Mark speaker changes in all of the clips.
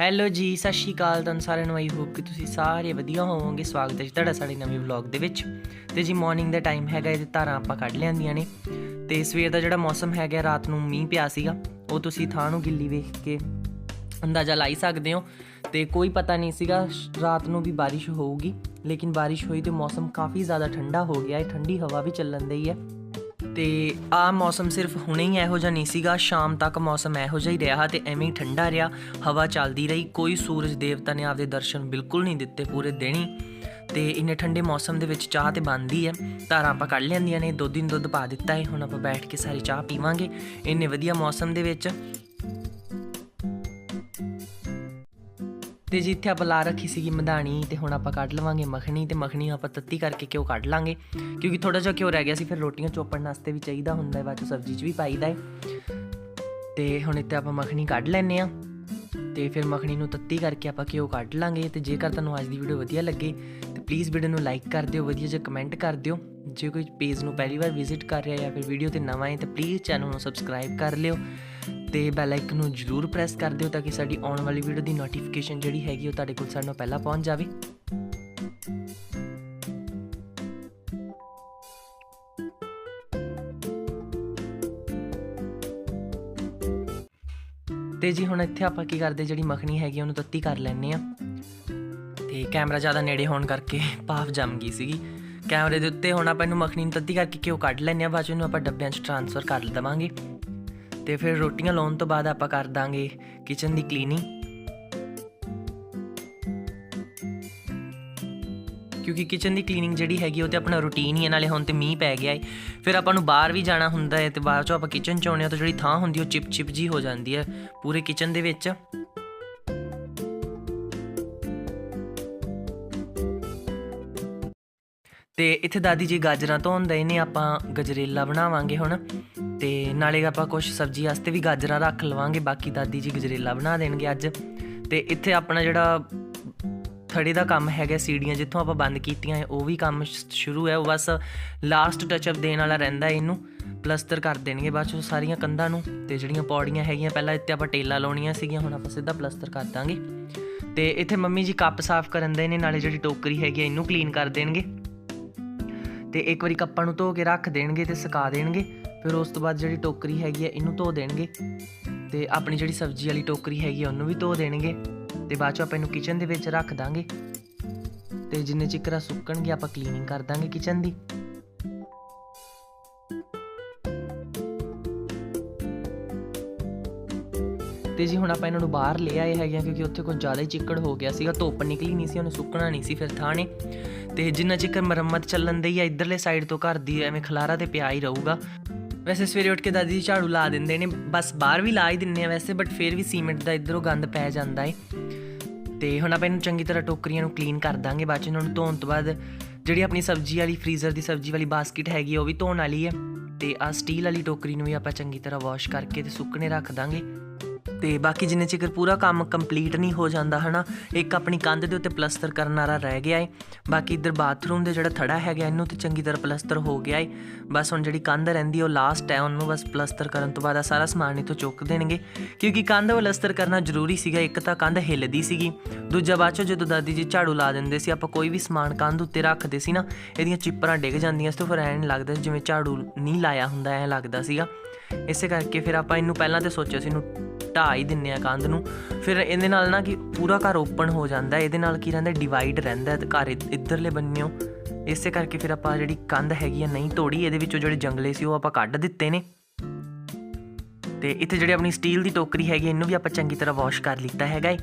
Speaker 1: Hello ਜੀ, ਸਤਿ ਸ਼੍ਰੀ ਅਕਾਲ। ਤੁਹਾਨੂੰ ਸਾਰਿਆਂ ਨੂੰ ਆਈ ਹੋਪ ਕਿ ਤੁਸੀਂ ਸਾਰੇ ਵਧੀਆ ਹੋਵੋਗੇ। ਸਵਾਗਤ ਹੈ ਜੀ ਤੁਹਾਡਾ ਸਾਡੇ ਨਵੇਂ ਵਲੌਗ ਦੇ ਵਿੱਚ। ਤੇ ਜੀ ਮਾਰਨਿੰਗ ਦਾ ਟਾਈਮ ਹੈਗਾ, ਇਹਦੇ ਧਾਰਾਂ ਆਪਾਂ ਕੱਢ ਲਿਆਂਦੀਆਂ ਨੇ। ਤੇ ਸਵੇਰ ਦਾ ਜਿਹੜਾ ਮੌਸਮ ਹੈਗਾ, ਰਾਤ ਨੂੰ ਮੀਂਹ ਪਿਆ ਸੀਗਾ, ਉਹ ਤੁਸੀਂ ਥਾਂ ਨੂੰ ਗਿੱਲੀ ਵੇਖ ਕੇ ਅੰਦਾਜ਼ਾ ਲਾਈ ਸਕਦੇ ਹੋ। ਤੇ ਕੋਈ ਪਤਾ ਨਹੀਂ ਸੀਗਾ, ਰਾਤ ਨੂੰ ਵੀ ਬਾਰਿਸ਼ ਹੋਊਗੀ, ਲੇਕਿਨ ਬਾਰਿਸ਼ ਹੋਈ ਤੇ ਮੌਸਮ ਕਾਫੀ ਜ਼ਿਆਦਾ ਠੰਡਾ ਹੋ ਗਿਆ। ਹੈ ਠੰਡੀ ਹਵਾ ਵੀ ਚੱਲਣ ਦਈ ਹੈ। ਤੇ ਆ ਮੌਸਮ ਸਿਰਫ ਹੁਣੇ ਹੀ ਇਹੋ ਜਿਹਾ ਨਹੀਂ ਸੀਗਾ, ਸ਼ਾਮ ਤੱਕ ਮੌਸਮ ਇਹੋ ਜਿਹਾ ਹੀ ਰਿਹਾ ਤੇ ਐਵੇਂ ਹੀ ਠੰਡਾ ਰਿਹਾ, ਹਵਾ ਚੱਲਦੀ ਰਹੀ, ਕੋਈ ਸੂਰਜ ਦੇਵਤਾ ਨੇ ਆਪਦੇ ਦਰਸ਼ਨ ਬਿਲਕੁਲ ਨਹੀਂ ਦਿੱਤੇ ਪੂਰੇ ਦਿਨ ਹੀ। ਤੇ ਇੰਨੇ ਠੰਡੇ ਮੌਸਮ ਦੇ ਵਿੱਚ ਚਾਹ ਤੇ ਬਣਦੀ ਹੈ ਧਾਰਾਂ ਆਪਾਂ ਕੱਢ ਲੈਂਦੀਆਂ ਨੇ ਦੁੱਧ ਦਿਨ ਦੁੱਧ ਪਾ ਦਿੱਤਾ ਹੈ, ਹੁਣ ਆਪਾਂ ਬੈਠ ਕੇ ਸਾਰੀ ਚਾਹ ਪੀਵਾਂਗੇ। ਇੰਨੇ ਵਧੀਆ ਮੌਸਮ ਦੇ ਵਿੱਚ ਤੇ ਜਿੱਥੇ ਆਪਾਂ ਲਾ ਰੱਖੀ ਸੀਗੀ ਮਧਾਣੀ ਤੇ ਹੁਣ ਆਪਾਂ ਕੱਢ ਲਵਾਂਗੇ ਮੱਖਣੀ ਤੇ ਮੱਖਣੀ ਆਪਾਂ ਤੱਤੀ ਕਰਕੇ ਘਿਓ ਕੱਢ ਲਾਂਗੇ, ਕਿਉਂਕਿ ਥੋੜਾ ਜਿਹਾ ਘਿਓ ਰਹਿ ਗਿਆ ਸੀ, ਫਿਰ ਰੋਟੀਆਂ ਚੋਪਣ ਵਾਸਤੇ ਵੀ ਚਾਹੀਦਾ ਹੁੰਦਾ ਹੈ, ਬਾਅਦ 'ਚ ਸਬਜ਼ੀ 'ਚ ਵੀ ਪਾਈਦਾ ਹੈ। ਤੇ ਹੁਣ ਇੱਥੇ ਆਪਾਂ ਮੱਖਣੀ ਕੱਢ ਲੈਨੇ ਆ ਤੇ ਫਿਰ ਮੱਖਣੀ ਨੂੰ ਤੱਤੀ ਕਰਕੇ ਆਪਾਂ ਘਿਓ ਕੱਢ ਲਾਂਗੇ ਤੇ ਜੇਕਰ ਤੁਹਾਨੂੰ ਅੱਜ ਦੀ ਵੀਡੀਓ ਵਧੀਆ ਲੱਗੇ ਤੇ ਪਲੀਜ਼ ਵੀਡੀਓ ਨੂੰ ਲਾਈਕ ਕਰ ਦਿਓ, ਵਧੀਆ ਜਿਹਾ ਕਮੈਂਟ ਕਰ ਦਿਓ। ਜੇ ਕੋਈ ਪੇਜ ਨੂੰ ਪਹਿਲੀ ਵਾਰ ਵਿਜ਼ਿਟ ਕਰ ਰਿਹਾ ਜਾਂ ਫਿਰ ਵੀਡੀਓ ਤੇ ਨਵਾਂ ਹੈ ਤਾਂ ਪਲੀਜ਼ ਚੈਨਲ ਨੂੰ ਸਬਸਕ੍ਰਾਈਬ ਕਰ ਲਿਓ। ਤੇ ਬੈਲ ਆਈਕਨ ਨੂੰ ਜਰੂਰ ਪ੍ਰੈਸ ਕਰ ਦਿਓ ਤਾਂ ਕਿ ਸਾਡੀ ਆਉਣ ਵਾਲੀ ਵੀਡੀਓ ਦੀ ਨੋਟੀਫਿਕੇਸ਼ਨ ਜਿਹੜੀ ਹੈਗੀ ਉਹ ਤੁਹਾਡੇ ਕੋਲ ਸਾਰਿਆਂ ਨਾਲੋਂ ਪਹਿਲਾਂ ਪਹੁੰਚ ਜਾਵੇ। ਤੇ ਜੀ ਹੁਣ ਇੱਥੇ ਆਪਾਂ ਕੀ ਕਰਦੇ, ਜਿਹੜੀ ਮੱਖਣੀ ਹੈਗੀ ਉਹਨੂੰ ਤੱਤੀ ਕਰ ਲੈਣੇ ਆ। ਤੇ ਕੈਮਰਾ ਜ਼ਿਆਦਾ ਨੇੜੇ ਹੋਣ ਕਰਕੇ ਭਾਫ ਜੰਮ ਗਈ ਸੀਗੀ। ਕੈਮਰੇ ਦੇ ਉੱਤੇ ਹੁਣ ਆਪਾਂ ਇਹਨੂੰ ਮੱਖਣੀ ਨੂੰ ਤੱਤੀ ਕਰਕੇ ਘਿਓ ਕੱਢ ਲੈਣੇ ਆ, ਬਾਅਦ 'ਚ ਇਹਨੂੰ ਆਪਾਂ ਡੱਬਿਆਂ 'ਚ ਟਰਾਂਸਫਰ ਕਰ ਲਵਾਂਗੇ ਤੇ ਫਿਰ ਰੋਟੀਆਂ ਲਾਉਣ ਤੋਂ ਬਾਅਦ ਆਪਾਂ ਕਰ ਦਾਂਗੇ ਕਿਚਨ ਦੀ ਕਲੀਨਿੰਗ ਕਿਉਂਕਿ ਕਿਚਨ ਦੀ ਕਲੀਨਿੰਗ ਜਿਹੜੀ ਹੈਗੀ ਉਹ ਤੇ ਆਪਣਾ ਰੂਟੀਨ ਹੀ ਹੈ ਨਾਲੇ ਹੁਣ ਤੇ ਮੀਂਹ ਪੈ ਗਿਆ ਹੈ ਫਿਰ ਆਪਾਂ ਨੂੰ ਬਾਹਰ ਵੀ ਜਾਣਾ ਹੁੰਦਾ ਹੈ ਤੇ ਬਾਹਰ ਚੋਂ ਆਪਾਂ ਕਿਚਨ ਚ ਆਉਂਦੇ ਹਾਂ ਤਾਂ ਜਿਹੜੀ ਥਾਂ ਹੁੰਦੀ ਉਹ ਚਿਪ ਚਿਪ ਜੀ ਹੋ ਜਾਂਦੀ ਹੈ ਪੂਰੇ ਕਿਚਨ ਦੇ ਵਿੱਚ। ਤੇ ਇੱਥੇ ਦਾਦੀ ਜੀ ਗਾਜਰਾਂ ਧੋਂਦੇ ਨੇ, ਆਪਾਂ ਗਜਰੇਲਾ ਬਣਾਵਾਂਗੇ ਹੁਣ। ਤੇ ਨਾਲੇ ਆਪਾਂ ਕੁਝ ਸਬਜ਼ੀ ਵਾਸਤੇ ਵੀ ਗਾਜਰਾਂ ਰੱਖ ਲਵਾਂਗੇ, ਬਾਕੀ ਦਾਦੀ ਜੀ ਗਜਰੇਲਾ ਬਣਾ ਦੇਣਗੇ ਅੱਜ। ਤੇ ਇੱਥੇ ਆਪਣਾ ਜਿਹੜਾ ਥੜੇ ਦਾ ਕੰਮ ਹੈਗਾ, ਸੀੜੀਆਂ ਜਿੱਥੋਂ ਆਪਾਂ ਬੰਦ ਕੀਤੀਆਂ ਹੈ ਉਹ ਵੀ ਕੰਮ ਸ਼ੁਰੂ ਹੈ। ਉਹ ਬਸ ਲਾਸਟ ਟੱਚ ਅਪ ਦੇਣ ਵਾਲਾ ਰਹਿੰਦਾ ਇਹਨੂੰ। ਪਲਸਤਰ ਕਰ ਦੇਣਗੇ ਬਾਅਦ ਚੋਂ ਸਾਰੀਆਂ ਕੰਧਾਂ ਨੂੰ ਤੇ ਜਿਹੜੀਆਂ ਪੌੜੀਆਂ ਹੈਗੀਆਂ, ਪਹਿਲਾਂ ਇੱਥੇ ਆਪਾਂ ਟੇਲਾਂ ਲਾਉਣੀਆਂ ਸੀਗੀਆਂ, ਹੁਣ ਆਪਾਂ ਸਿੱਧਾ ਪਲਸਤਰ ਕਰ ਦਾਂਗੇ। ਤੇ ਇੱਥੇ ਮੰਮੀ ਜੀ ਕੱਪ ਸਾਫ਼ ਕਰਨ ਦੇ ਨੇ, ਨਾਲੇ ਜਿਹੜੀ ਟੋਕਰੀ ਹੈਗੀ ਹੈ ਇਹਨੂੰ ਕਲੀਨ ਕਰ ਦੇਣਗੇ। ਤੇ ਇੱਕ ਵਾਰੀ ਕੱਪਾਂ ਨੂੰ ਧੋ ਕੇ ਰੱਖ ਦੇਣਗੇ ਤੇ ਸੁਕਾ ਦੇਣਗੇ। ਫਿਰ ਉਸ ਤੋਂ ਬਾਅਦ ਜਿਹੜੀ ਟੋਕਰੀ ਹੈਗੀ ਹੈ ਇਹਨੂੰ ਧੋ ਦੇਣਗੇ। ਤੇ ਆਪਣੀ ਜਿਹੜੀ ਸਬਜ਼ੀ ਵਾਲੀ ਟੋਕਰੀ ਹੈਗੀ ਹੈ ਉਹਨੂੰ ਵੀ ਧੋ ਦੇਣਗੇ। ਤੇ ਬਾਅਦ ਚੋਂ ਆਪਾਂ ਇਹਨੂੰ ਕਿਚਨ ਦੇ ਵਿੱਚ ਰੱਖ ਦਾਂਗੇ। ਤੇ ਜਿੰਨੇ ਚਿਕਰਾ ਸੁੱਕਣਗੇ, ਆਪਾਂ ਕਲੀਨਿੰਗ ਕਰ ਦਾਂਗੇ ਕਿਚਨ ਦੀ। ਤੇ ਜੀ ਹੁਣ ਆਪਾਂ ਇਹਨਾਂ ਨੂੰ ਬਾਹਰ ਲੈ ਆਏ ਹੈਗੇ ਆ, ਕਿਉਂਕਿ ਉੱਥੇ ਕੁਝ ਜ਼ਿਆਦਾ ਹੀ ਚਿੱਕੜ ਹੋ ਗਿਆ ਸੀਗਾ, ਧੁੱਪ ਨਿਕਲੀ ਨਹੀਂ ਸੀ, ਉਹਨੂੰ ਸੁੱਕਣਾ ਨਹੀਂ ਸੀ ਫਿਰ ਥਾਣੇ। ਤੇ ਜਿੰਨਾ ਚਿਕਰ ਮੁਰੰਮਤ ਚੱਲਣ ਦੀ ਆ, ਇਧਰਲੇ ਸਾਈਡ ਤੋਂ ਘਰ ਦੀ ਐਵੇਂ ਖਲਾਰਾ ਤੇ ਪਿਆ ਹੀ ਰਹੂਗਾ। ਵੈਸੇ ਸਵੇਰੇ ਉੱਠ ਕੇ ਦਾਦੀ ਜੀ ਝਾੜੂ ਲਾ ਦਿੰਦੇ ਨੇ, ਬਸ ਬਾਹਰ ਵੀ ਲਾ ਹੀ ਦਿੰਨੇ ਆ ਵੈਸੇ ਬਟ ਫਿਰ ਵੀ ਸੀਮੈਂਟ ਦਾ ਇਧਰੋਂ ਗੰਦ ਪੈ ਜਾਂਦਾ ਏ। ਤੇ ਹੁਣ ਆਪਾਂ ਇਹਨੂੰ ਚੰਗੀ ਤਰ੍ਹਾਂ ਟੋਕਰੀਆਂ ਨੂੰ ਕਲੀਨ ਕਰ ਦਾਂਗੇ, ਬਾਅਦ ਚ ਇਹਨਾਂ ਨੂੰ ਧੋਣ ਤੋਂ ਬਾਅਦ ਜਿਹੜੀ ਆਪਣੀ ਸਬਜ਼ੀ ਵਾਲੀ ਫ੍ਰੀਜ਼ਰ ਦੀ ਸਬਜ਼ੀ ਵਾਲੀ ਬਾਸਕਟ ਹੈਗੀ ਉਹ ਵੀ ਧੋਣ ਵਾਲੀ ਹੈ ਤੇ ਆ ਸਟੀਲ ਵਾਲੀ ਟੋਕਰੀ ਨੂੰ ਵੀ ਆਪਾਂ ਚੰਗੀ ਤਰ੍ਹਾਂ ਵਾਸ਼ ਕਰਕੇ ਤੇ ਸੁੱਕਣੇ ਰੱਖ ਦਾਂਗੇ। ਤੇ ਬਾਕੀ ਜਿੰਨੇ ਚਿਕਰ ਪੂਰਾ ਕੰਮ ਕੰਪਲੀਟ ਨਹੀਂ ਹੋ ਜਾਂਦਾ, ਹਨਾ, ਇੱਕ ਆਪਣੀ ਕੰਧ ਦੇ ਉੱਤੇ ਪਲਸਤਰ ਕਰਨ ਵਾਲਾ ਰਹਿ ਗਿਆ ਏ। ਬਾਕੀ ਇੱਧਰ ਬਾਥਰੂਮ ਦੇ ਜਿਹੜਾ ਥੜਾ ਹੈਗਾ, ਇਹਨੂੰ ਤੇ ਚੰਗੀ ਤਰ੍ਹਾਂ ਪਲਸਤਰ ਹੋ ਗਿਆ ਏ। ਬਸ ਹੁਣ ਜਿਹੜੀ ਕੰਧ ਰਹਿੰਦੀ, ਉਹ ਲਾਸਟ ਹੈ, ਉਹਨੂੰ ਬਸ ਪਲਸਤਰ ਕਰਨ ਤੋਂ ਬਾਅਦ ਆ ਸਾਰਾ ਸਮਾਨ ਇਥੋਂ ਚੁੱਕ ਦੇਣਗੇ। ਕਿਉਂਕਿ ਕੰਧ ਪਲਸਤਰ ਕਰਨਾ ਜ਼ਰੂਰੀ ਸੀਗਾ, ਇੱਕ ਤਾਂ ਕੰਧ ਹਿੱਲਦੀ ਸੀਗੀ। ਦੂਜਾ ਬਾਅਦ ਚੋਂ ਜਦੋਂ ਦਾਦੀ ਜੀ ਝਾੜੂ ਲਾ ਦਿੰਦੇ ਸੀ, ਆਪਾਂ ਕੋਈ ਵੀ ਸਮਾਨ ਕੰਧ ਉੱਤੇ ਰੱਖਦੇ ਸੀ ਨਾ, ਇਹਦੀਆਂ ਚਿੱਪਰਾਂ ਡਿੱਗ ਜਾਂਦੀਆਂ ਸੀ ਤੇ ਫਿਰ ਐਂ ਲੱਗਦਾ ਜਿਵੇਂ ਝਾੜੂ ਨਹੀਂ ਲਾਇਆ ਹੁੰਦਾ, ਐਂ ਲੱਗਦਾ ਸੀਗਾ। ਇਸੇ ਕਰਕੇ ਫਿਰ ਆਪਾਂ ਇਹਨੂੰ ਪਹਿਲਾਂ ਤੇ ਸੋਚਿਆ ਸੀ ਇਹਨੂੰ ਢਾਹ ਹੀ ਦਿੰਨੇ ਆ ਕੰਧ ਨੂੰ। ਫਿਰ ਇਹਦੇ ਨਾਲ ਨਾ ਕਿ ਪੂਰਾ ਘਰ ਓਪਨ ਹੋ ਜਾਂਦਾ, ਇਹਦੇ ਨਾਲ ਕੀ ਰਹਿੰਦਾ ਡਿਵਾਈਡ ਰਹਿੰਦਾ ਤੇ ਘਰ ਇੱਧਰਲੇ ਬੰਨਿਓ ਇਸੇ ਕਰਕੇ ਫਿਰ ਆਪਾਂ ਜਿਹੜੀ ਕੰਧ ਹੈਗੀ ਆ ਨਹੀਂ ਤੋੜੀ, ਇਹਦੇ ਵਿੱਚੋਂ ਜਿਹੜੇ ਜੰਗਲੇ ਸੀ ਉਹ ਆਪਾਂ ਕੱਢ ਦਿੱਤੇ ਨੇ। ਤੇ ਇੱਥੇ ਜਿਹੜੀ ਆਪਣੀ ਸਟੀਲ ਦੀ ਟੋਕਰੀ ਹੈਗੀ ਇਹਨੂੰ ਵੀ ਆਪਾਂ ਚੰਗੀ ਤਰ੍ਹਾਂ ਵਾਸ਼ ਕਰ ਲਿੱਤਾ ਹੈਗਾ ਏ।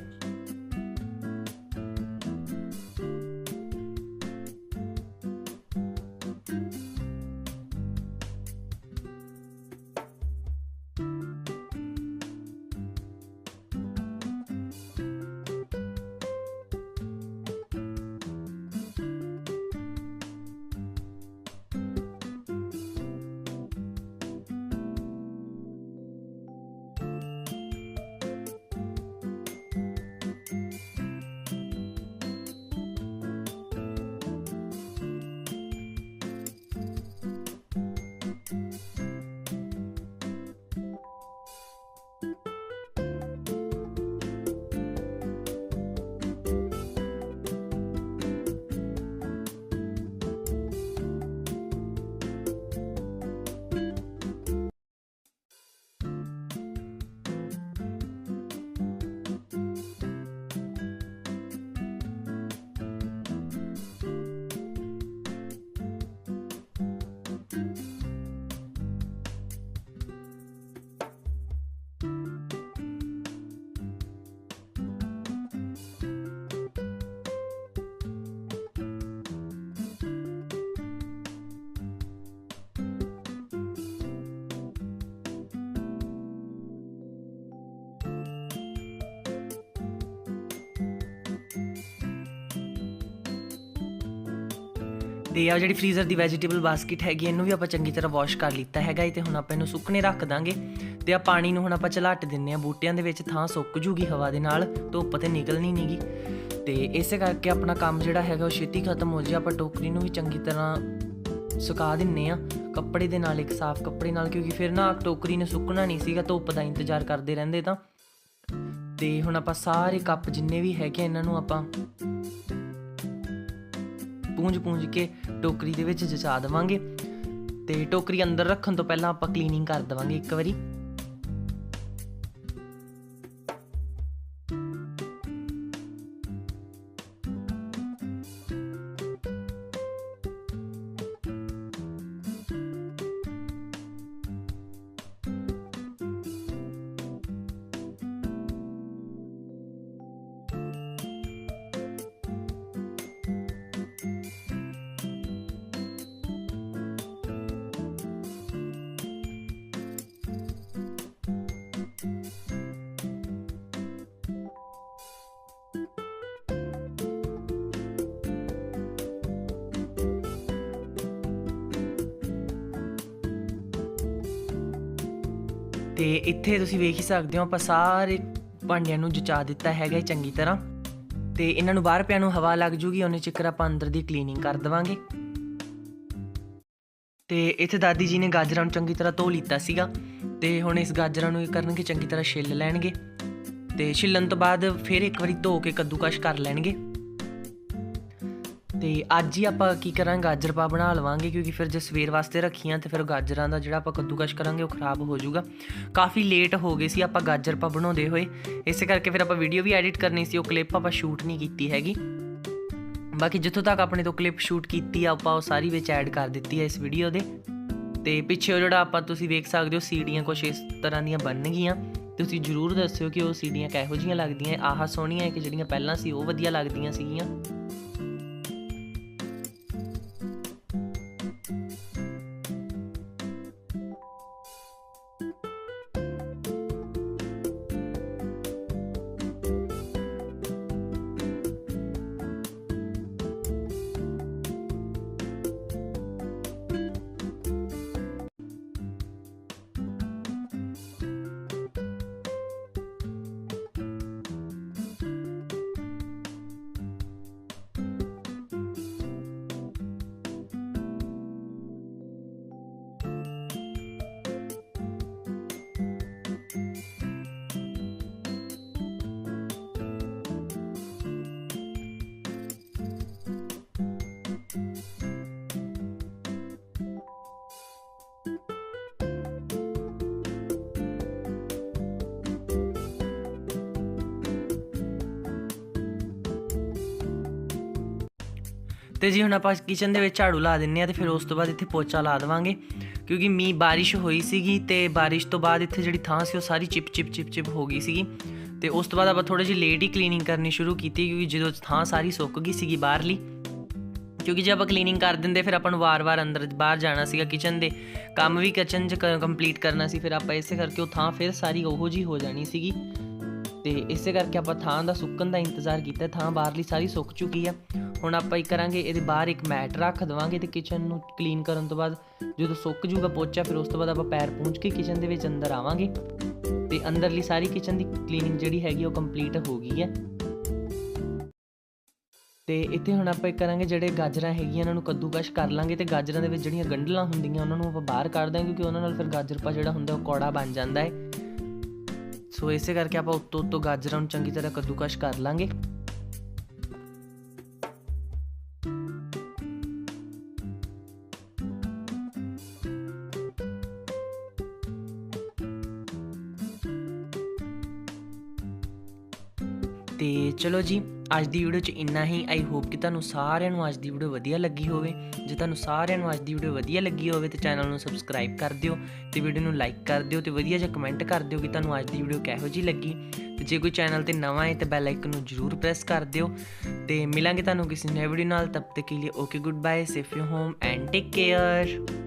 Speaker 1: ਤੇ ਆ। ਜਿਹੜੀ ਫ੍ਰੀਜ਼ਰ ਦੀ ਵੈਜੀਟੇਬਲ ਬਾਸਕਟ ਹੈਗੀ ਇਹਨੂੰ ਵੀ ਆਪਾਂ ਚੰਗੀ ਤਰ੍ਹਾਂ ਵਾਸ਼ ਕਰ ਲਿੱਤਾ ਹੈਗਾ ਏ ਤੇ ਹੁਣ ਆਪਾਂ ਇਹਨੂੰ ਸੁੱਕਣੇ ਰੱਖ ਦਾਂਗੇ। ਤੇ ਆ ਪਾਣੀ ਨੂੰ ਹੁਣ ਆਪਾਂ ਚਲਾਟ ਦਿੰਨੇ ਆ ਬੂਟਿਆਂ ਦੇ ਵਿੱਚ ਥਾਂ ਸੁੱਕ ਜੂਗੀ ਹਵਾ ਦੇ ਨਾਲ ਧੁੱਪ ਤੇ ਨਿਕਲਣੀ ਨਹੀਂਗੀ ਤੇ ਇਸੇ ਕਰਕੇ ਆਪਣਾ ਕੰਮ ਜਿਹੜਾ ਹੈਗਾ ਉਹ ਛੇਤੀ ਖਤਮ ਹੋ ਜਾਏ ਆਪਾਂ ਟੋਕਰੀ ਨੂੰ ਵੀ ਚੰਗੀ ਤਰ੍ਹਾਂ ਸੁਕਾ ਦਿੰਨੇ ਆ। ਕੱਪੜੇ ਦੇ ਨਾਲ ਇੱਕ ਸਾਫ਼ ਕੱਪੜੇ ਨਾਲ ਕਿਉਂਕਿ ਫਿਰ ਨਾ ਟੋਕਰੀ ਨੇ ਸੁੱਕਣਾ ਨਹੀਂ ਸੀਗਾ ਧੁੱਪ ਦਾ ਇੰਤਜ਼ਾਰ ਕਰਦੇ ਰਹਿੰਦੇ ਤਾਂ। ਤੇ ਹੁਣ ਆਪਾਂ ਸਾਰੇ ਕੱਪ ਜਿੰਨੇ ਵੀ ਹੈਗੇ ਆ, ਇਹਨਾਂ ਨੂੰ ਆਪਾਂ ਪੂੰਝ ਪੂੰਝ ਕੇ ਟੋਕਰੀ ਦੇ ਵਿੱਚ ਜਚਾ ਦੇਵਾਂਗੇ ਤੇ ਟੋਕਰੀ ਅੰਦਰ ਰੱਖਣ ਤੋਂ ਪਹਿਲਾਂ ਆਪਾਂ ਕਲੀਨਿੰਗ ਕਰ ਦੇਵਾਂਗੇ ਇੱਕ ਵਾਰੀ। ਤੇ ਇੱਥੇ ਤੁਸੀਂ ਵੇਖ ਹੀ ਸਕਦੇ ਹੋ ਆਪਾਂ ਸਾਰੇ ਭਾਂਡਿਆਂ ਨੂੰ ਜਚਾ ਦਿੱਤਾ ਹੈਗਾ ਚੰਗੀ ਤਰ੍ਹਾਂ। ਤੇ ਇਹਨਾਂ ਨੂੰ ਬਾਹਰ ਪਿਆ ਨੂੰ ਹਵਾ ਲੱਗ ਜੂਗੀ, ਉਹਨੇ ਚੱਕਰ ਆਪਾਂ ਅੰਦਰ ਦੀ ਕਲੀਨਿੰਗ ਕਰ ਦੇਵਾਂਗੇ। ਤੇ ਇੱਥੇ ਦਾਦੀ ਜੀ ਨੇ ਗਾਜਰਾਂ ਨੂੰ ਚੰਗੀ ਤਰ੍ਹਾਂ ਧੋ ਲਿੱਤਾ ਸੀਗਾ। ਤੇ ਹੁਣ ਇਸ ਗਾਜਰਾਂ ਨੂੰ ਇਹ ਕਰਨਗੇ ਚੰਗੀ ਤਰ੍ਹਾਂ ਛਿੱਲ ਲੈਣਗੇ। ਤੇ ਛਿੱਲਣ ਤੋਂ ਬਾਅਦ ਫਿਰ ਇੱਕ ਵਾਰੀ ਧੋ ਕੇ ਕੱਦੂਕਸ਼ ਕਰ ਲੈਣਗੇ। ਤੇ ਅੱਜ ਹੀ ਆਪਾਂ ਕੀ ਕਰਾਂਗੇ? ਗਾਜਰ ਪਾ ਬਣਾ ਲਵਾਂਗੇ ਕਿਉਂਕਿ ਫਿਰ ਜੇ ਸਵੇਰ ਵਾਸਤੇ ਰੱਖੀਆਂ ਤੇ ਫਿਰ ਗਾਜਰਾਂ ਦਾ ਜਿਹੜਾ ਆਪਾਂ ਕੱਦੂਕਸ਼ ਕਰਾਂਗੇ ਉਹ ਖਰਾਬ ਹੋ ਜਾਊਗਾ। ਕਾਫੀ ਲੇਟ ਹੋ ਗਏ ਸੀ ਆਪਾਂ ਗਾਜਰ ਪਾ ਬਣਾਉਂਦੇ ਹੋਏ। ਇਸੇ ਕਰਕੇ ਫਿਰ ਆਪਾਂ ਵੀਡੀਓ ਵੀ ਐਡਿਟ ਕਰਨੀ ਸੀ, ਉਹ ਕਲਿੱਪ ਆਪਾਂ ਸ਼ੂਟ ਨਹੀਂ ਕੀਤੀ ਹੈਗੀ। ਬਾਕੀ ਜਿੱਥੋਂ ਤੱਕ ਆਪਣੇ ਤੋਂ ਕਲਿੱਪ ਸ਼ੂਟ ਕੀਤੀ ਆ, ਆਪਾਂ ਉਹ ਸਾਰੀ ਵਿੱਚ ਐਡ ਕਰ ਦਿੱਤੀ ਹੈ ਇਸ ਵੀਡੀਓ ਦੇ। ਤੇ ਪਿੱਛੇ ਉਹ ਜਿਹੜਾ ਆਪਾਂ ਤੁਸੀਂ ਵੇਖ ਸਕਦੇ ਹੋ, ਸੀੜੀਆਂ ਕੁਛ ਇਸ ਤਰ੍ਹਾਂ ਦੀਆਂ ਬਣ ਗਈਆਂ। ਤੁਸੀਂ ਜਰੂਰ ਦੱਸਿਓ ਕਿ ਉਹ ਸੀੜੀਆਂ ਕਿਹੋ ਜਿਹੀਆਂ ਲੱਗਦੀਆਂ, ਆਹ ਸੋਹਣੀਆਂ ਕਿ ਜਿਹੜੀਆਂ ਪਹਿਲਾਂ ਸੀ, ਉਹ ਵਧੀਆ ਲੱਗਦੀਆਂ ਸੀਗੀਆਂ। ਤੇ ਜੀ ਹੁਣ ਆਪਾਂ ਕਿਚਨ ਦੇ ਵਿੱਚ ਝਾੜੂ ਲਾ ਦਿੰਨੇ ਆ ਤੇ ਫਿਰ ਉਸ ਤੋਂ ਬਾਅਦ ਇੱਥੇ ਪੋਚਾ ਲਾ ਦੇਵਾਂਗੇ। ਕਿਉਂਕਿ ਮੀਂਹ ਬਾਰਿਸ਼ ਹੋਈ ਸੀਗੀ ਤੇ ਬਾਰਿਸ਼ ਤੋਂ ਬਾਅਦ ਇੱਥੇ ਜਿਹੜੀ ਥਾਂ ਸੀ ਉਹ ਸਾਰੀ ਚਿਪ ਚਿਪ ਚਿਪ ਚਿਪ ਹੋ ਗਈ ਸੀਗੀ। ਤੇ ਉਸ ਤੋਂ ਬਾਅਦ ਆਪਾਂ ਥੋੜੀ ਜਿਹੀ ਲੇਟ ਹੀ ਕਲੀਨਿੰਗ ਕਰਨੀ ਸ਼ੁਰੂ ਕੀਤੀ ਕਿਉਂਕਿ ਜਦੋਂ ਥਾਂ ਸਾਰੀ ਸੁੱਕ ਗਈ ਸੀਗੀ ਬਾਹਰਲੀ। ਕਿਉਂਕਿ ਜੇ ਆਪਾਂ ਕਲੀਨਿੰਗ ਕਰ ਦਿੰਦੇ ਫਿਰ ਆਪਾਂ ਨੂੰ ਵਾਰ-ਵਾਰ ਅੰਦਰ ਬਾਹਰ ਜਾਣਾ ਸੀਗਾ ਕਿਚਨ ਦੇ। ਕੰਮ ਵੀ ਕਿਚਨ 'ਚ ਕੰਪਲੀਟ ਕਰਨਾ ਸੀ, ਫਿਰ ਆਪਾਂ ਇਸੇ ਕਰਕੇ ਉਹ ਥਾਂ ਫਿਰ ਸਾਰੀ ਉਹੋ ਜੀ ਹੋ ਜਾਣੀ ਸੀਗੀ। ਤੇ ਇਸੇ ਕਰਕੇ ਆਪਾਂ ਥਾਂ ਦਾ ਸੁੱਕਣ ਦਾ ਇੰਤਜ਼ਾਰ ਕੀਤਾ, ਥਾਂ ਬਾਹਰਲੀ ਸਾਰੀ ਸੁੱਕ ਚੁੱਕੀ ਆ। ਹੁਣ ਆਪਾਂ ਇਹ ਕਰਾਂਗੇ, ਇਹਦੇ ਬਾਹਰ ਇੱਕ ਮੈਟ ਰੱਖ ਦੇਵਾਂਗੇ ਤੇ ਕਿਚਨ ਨੂੰ ਕਲੀਨ ਕਰਨ ਤੋਂ ਬਾਅਦ ਜਦੋਂ ਸੁੱਕ ਜੂਗਾ ਪੋਚਾ, ਫਿਰ ਉਸ ਤੋਂ ਬਾਅਦ ਆਪਾਂ ਪੈਰ ਪੂੰਝ ਕੇ ਕਿਚਨ ਦੇ ਵਿੱਚ ਅੰਦਰ ਆਵਾਂਗੇ। ਤੇ ਅੰਦਰਲੀ ਸਾਰੀ ਕਿਚਨ ਦੀ ਕਲੀਨਿੰਗ ਜਿਹੜੀ ਹੈਗੀ ਉਹ ਕੰਪਲੀਟ ਹੋ ਗਈ ਹੈ ਤੇ ਇੱਥੇ ਹੁਣ ਆਪਾਂ ਇਹ ਕਰਾਂਗੇ, ਜਿਹੜੇ ਗਾਜਰਾਂ ਹੈਗੀਆਂ, ਇਹਨਾਂ ਨੂੰ ਕੱਦੂਕਸ਼ ਕਰ ਲਾਂਗੇ ਤੇ ਗਾਜਰਾਂ ਦੇ ਵਿੱਚ ਜਿਹੜੀਆਂ ਗੰਢਲਾਂ ਹੁੰਦੀਆਂ, ਉਹਨਾਂ ਨੂੰ ਆਪਾਂ ਬਾਹਰ ਕੱਢ ਦਾਂਗੇ, ਕਿਉਂਕਿ ਉਹਨਾਂ ਨਾਲ ਫਿਰ ਗਾਜਰਪਾ ਜਿਹੜਾ ਹੁੰਦਾ, ਉਹ ਕੌੜਾ ਬਣ ਜਾਂਦਾ ਹੈ। ਸੋ ਇਸੇ ਕਰਕੇ ਆਪਾਂ ਉੱਤੋਂ ਉੱਤੋਂ ਗਾਜਰਾਂ ਨੂੰ ਚੰਗੀ ਤਰ੍ਹਾਂ ਕੱਦੂਕਸ਼ ਕਰ ਲਾਂਗੇ। ਤੇ ਚਲੋ ਜੀ ਅੱਜ ਦੀ ਵੀਡੀਓ 'ਚ ਇੰਨਾ ਹੀ। ਆਈ ਹੋਪ ਕਿ ਤੁਹਾਨੂੰ ਸਾਰਿਆਂ ਨੂੰ ਅੱਜ ਦੀ ਵੀਡੀਓ ਵਧੀਆ ਲੱਗੀ ਹੋਵੇ। ਜੇ ਤੁਹਾਨੂੰ ਸਾਰਿਆਂ ਨੂੰ ਅੱਜ ਦੀ ਵੀਡੀਓ ਵਧੀਆ ਲੱਗੀ ਹੋਵੇ ਤੇ ਚੈਨਲ ਨੂੰ ਸਬਸਕ੍ਰਾਈਬ ਕਰ ਦਿਓ ਤੇ ਵੀਡੀਓ ਨੂੰ ਲਾਈਕ ਕਰ ਦਿਓ ਤੇ ਵਧੀਆ ਜਿਹਾ ਕਮੈਂਟ ਕਰ ਦਿਓ ਕਿ ਤੁਹਾਨੂੰ ਅੱਜ ਦੀ ਵੀਡੀਓ ਕਿਹੋ ਜਿਹੀ ਲੱਗੀ। ਤੇ ਜੇ ਕੋਈ ਚੈਨਲ ਤੇ ਨਵਾਂ ਹੈ ਤਾਂ ਬੈਲ ਆਈਕਨ ਨੂੰ ਜਰੂਰ ਪ੍ਰੈਸ ਕਰ ਦਿਓ। ਤੇ ਮਿਲਾਂਗੇ ਤੁਹਾਨੂੰ ਕਿਸੇ ਨਵੀਂ ਵੀਡੀਓ ਨਾਲ, ਤਬ ਤੱਕ ਲਈ okay good bye safe you home and take care